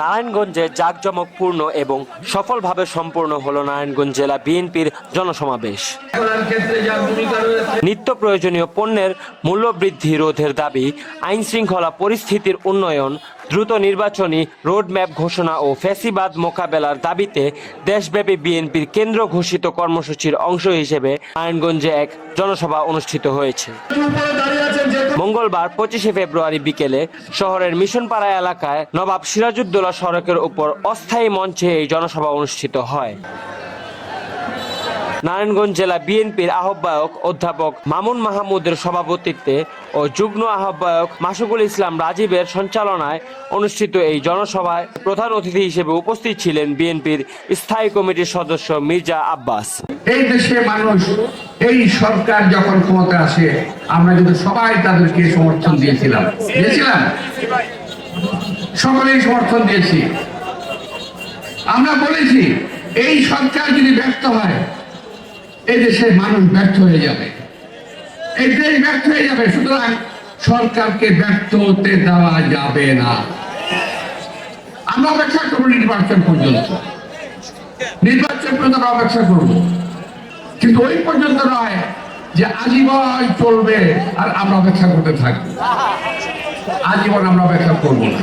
নারায়ণগঞ্জে জাঁকজমকপূর্ণ এবং সফলভাবে সম্পূর্ণ হলো নারায়ণগঞ্জ জেলা বিএনপির জনসমাবেশ। নিত্য প্রয়োজনীয় পণ্যের মূল্যবৃদ্ধি রোধের দাবি আইন শৃঙ্খলা পরিস্থিতির উন্নয়ন, দ্রুত নির্বাচনী রোডম্যাপ ঘোষণা ও ফ্যাসিবাদ মোকাবেলার দাবিতে দেশব্যাপী বিএনপির কেন্দ্র ঘোষিত কর্মসূচির অংশ হিসেবে নারায়ণগঞ্জে এক জনসভা অনুষ্ঠিত হয়েছে। মঙ্গলবার পঁচিশে ফেব্রুয়ারি বিকেলে শহরের মিশনপাড়া এলাকায় নবাব সিরাজউদ্দৌলা সড়কের উপর অস্থায়ী মঞ্চে এই জনসভা অনুষ্ঠিত হয়। নারায়ণগঞ্জ জেলা বিএনপির আহ্বায়ক অধ্যাপক মামুন মাহমুদের সভাপতিত্বে ও যুগ্ম আহ্বায়ক মাসুকুল ইসলাম রাজীবের সঞ্চালনায় অনুষ্ঠিত এই জনসভায় প্রধান অতিথি হিসেবে উপস্থিত ছিলেন বিএনপির স্থায়ী কমিটির সদস্য মির্জা আব্বাস। এই দেশে মানুষ, এই সরকার যখন ক্ষমতা আসে, আমরা কিন্তু সবাই তাদেরকে সমর্থন দিয়েছিলাম। দিয়েছিলাম? সকলেই সমর্থন দিয়েছি। আমরা বলেছি, এই সরকার যদি ব্যর্থ হয় এই দেশের মানুষ ব্যর্থ হয়ে যাবে। এই দেশ ব্যর্থ হয়ে যাবে, সুতরাং সরকারকে ব্যর্থ হতে দেওয়া যাবে না। আমরা অপেক্ষা করব নির্বাচন পর্যন্ত। নির্বাচন পর্যন্ত আমরা অপেক্ষা করব। কিন্তু ওই পর্যন্ত নয় যে আজীবন চলবে আর আমরা অপেক্ষা করতে থাকব। আজীবন আমরা অপেক্ষা করব না।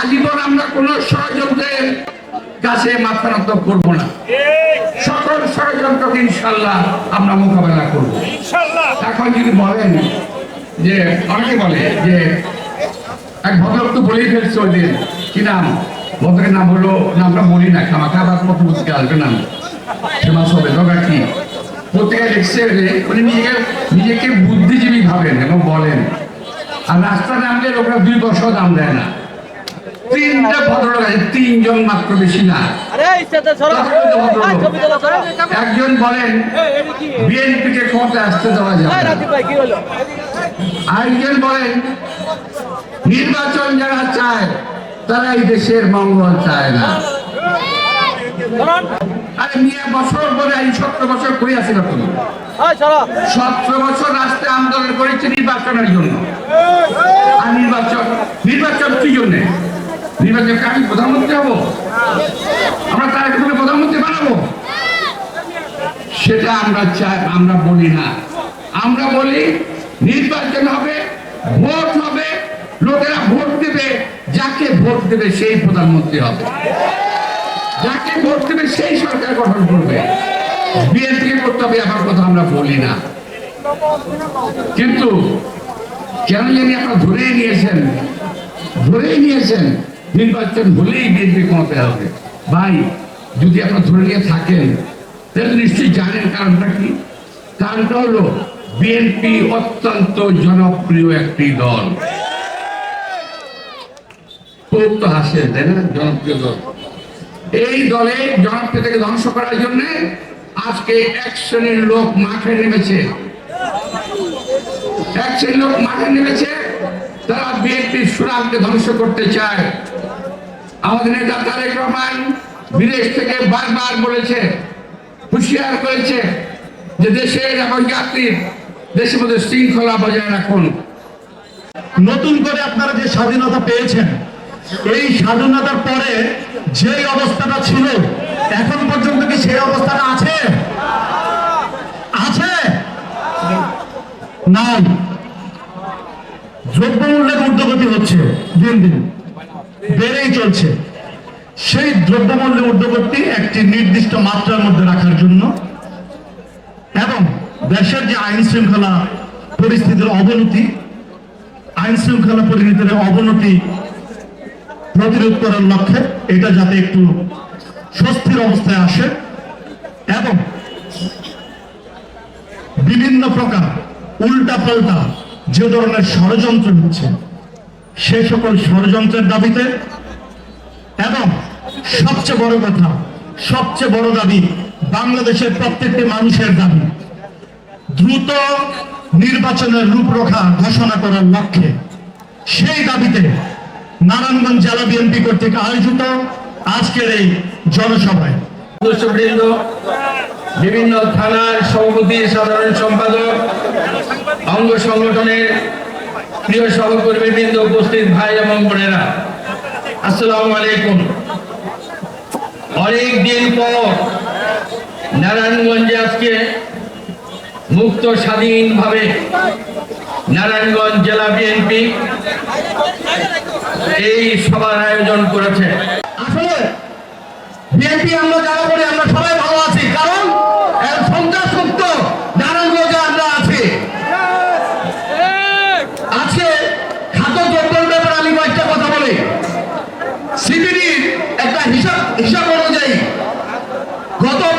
আজীবন আমরা কোন ষড়যন্ত্রের কাছে মাথা নত করব না। সকল ষড়যন্ত্রকে ইনশাল্লাহ আমরা মোকাবেলা করব। এখন যদি বলেন যে অনেকে বলে যে এক ভদ্রলোক তো বলেই ফেলছে ওই দিন। কি নাম? ভদ্রের নাম হলো নামটা বলি না খামা খাবার মতো বুঝতে আসবে না। ফেমাস হবে দরকার কি? পত্রিকায় লিখছে যে উনি নিজেকে নিজেকে বুদ্ধিজীবী ভাবেন এবং বলেন। আর রাস্তা নামলে লোকরা দুই বছর দাম দেয় না। তিনটা ভদ্রলোক আছে তিনজন মাত্র বেশি না। একজন বলেন বিএনপি কে? ক্ষমতা আসতে দেওয়া যাবে। আরেকজন বলেন নির্বাচন যারা চায় তারা এই দেশের মঙ্গল চায় না। আরে মিয়া বছর পরে এই সতেরো বছর করে আসিল তুমি সতেরো বছর আন্দোলন করেছে নির্বাচনের জন্য। আর নির্বাচন নির্বাচন কি জন্যে? নির্বাচন আমি প্রধানমন্ত্রী হব? আমরা তার তুমি প্রধানমন্ত্রী বানাবো? সেটা আমরা চাই, আমরা বলি না। আমরা বলি নির্বাচন হবে, ভোট হবে, লোকেরা ভোট দেবে, যাকে ভোট দেবে সেই প্রধানমন্ত্রী হবে। যাকে ভোট দেবে সেই সরকার গঠন করবে। বিএনপি করতে হবে আমার কথা আমরা বলি না। কিন্তু কেন জানি আপনারা ধরেই নিয়েছেন ধরেই নিয়েছেন। নির্বাচন হলেই বিএনপি ক্ষমতায় হবে ভাই, যদি আপনারা ধরে নিয়ে থাকেন, তাহলে নিশ্চয়ই জানেন কারণটা কি? কারণটা হলো, বিএনপি অত্যন্ত জনপ্রিয় একটি দল। হাসে, তাই না? জনপ্রিয় দল। এই দলে জনপ্রিয়তাকে ধ্বংস করার জন্য আজকে এক শ্রেণির লোক মাঠে নেমেছে। এক শ্রেণির লোক মাঠে নেমেছে, তারা বিএনপির সুনামকে ধ্বংস করতে চায়। আমাদের নেতা তারেক রহমান বিদেশ থেকে বারবার বলেছে, হুঁশিয়ার করেছে যে দেশের এবং জাতির দেশের মধ্যে শৃঙ্খলা বজায় রাখুন। নতুন করে আপনারা যে স্বাধীনতা পেয়েছেন, এই স্বাধীনতার পরে যে অবস্থাটা ছিল, এখন পর্যন্ত কি সেই অবস্থাটা আছে? আছে? নাই। দ্রব্যমূল্যের ঊর্ধ্বগতি হচ্ছে দিন দিন। বেড়েই চলছে। সেই দ্রব্যমূল্যের ঊর্ধ্বগতি একটি নির্দিষ্ট মাত্রার মধ্যে রাখার জন্য এবং দেশের যে আইন শৃঙ্খলা পরিস্থিতির অবনতি, আইন শৃঙ্খলা পরিণতির অবনতি প্রতিরোধ করার লক্ষ্যে এটা যাতে একটু স্বস্তির অবস্থায় আসে এবং বিভিন্ন প্রকার উল্টা পাল্টা যে ধরনের ষড়যন্ত্র হচ্ছে সে সকল ষড়যন্ত্রের দাবিতে। এবং সবচেয়ে বড় কথা, সবচেয়ে বড় দাবি বাংলাদেশের প্রত্যেকটি মানুষের দাবি, দ্রুত নির্বাচনের রূপরেখা ঘোষণা করার লক্ষ্যে। সেই দাবিতে নারায়ণগঞ্জ জেলা বিএনপি কর্তৃক আয়োজিত আজকের এই জনসভায়। বিভিন্ন থানার সভাপতি, সাধারণ সম্পাদক, অঙ্গ সংগঠনের প্রিয় সহকর্মীবৃন্দ, উপস্থিত ভাই এবং বোনেরা, আসসালামু আলাইকুম। অনেক দিন পর নারায়ণগঞ্জে আজকে মুক্ত স্বাধীনভাবে নারায়ণগঞ্জ জেলা বিএনপি এই সভার আয়োজন করেছে। আসলে বিএনপি আমরা যারা করি, আমরা সবাই গত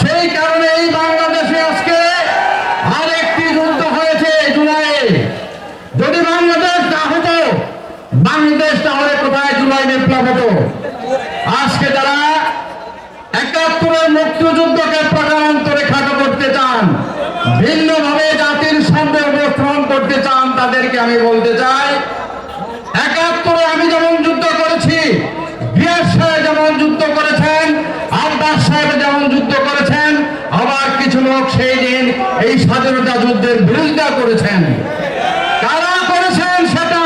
সেই কারণে এই বাংলাদেশে আজকে আরেকটি যুদ্ধ হয়েছে জুলাইয়ে যদি বাংলাদেশ না হতো, বাংলাদেশ তাহলে কোথায় জুলাই বিপ্লব হতো? আজকে তারা একাত্তরের মুক্তিযুদ্ধকে প্রকারান্তরে খাটো করতে চান, ভিন্নভাবে জাতির সন্দেহ গ্রহণ করতে চান, তাদেরকে আমি বলতে চাই শিক্ষক সেই দিন এই স্বাধীনতা যুদ্ধের বিরোধিতা করেছেন। তারা করেছেন সেটা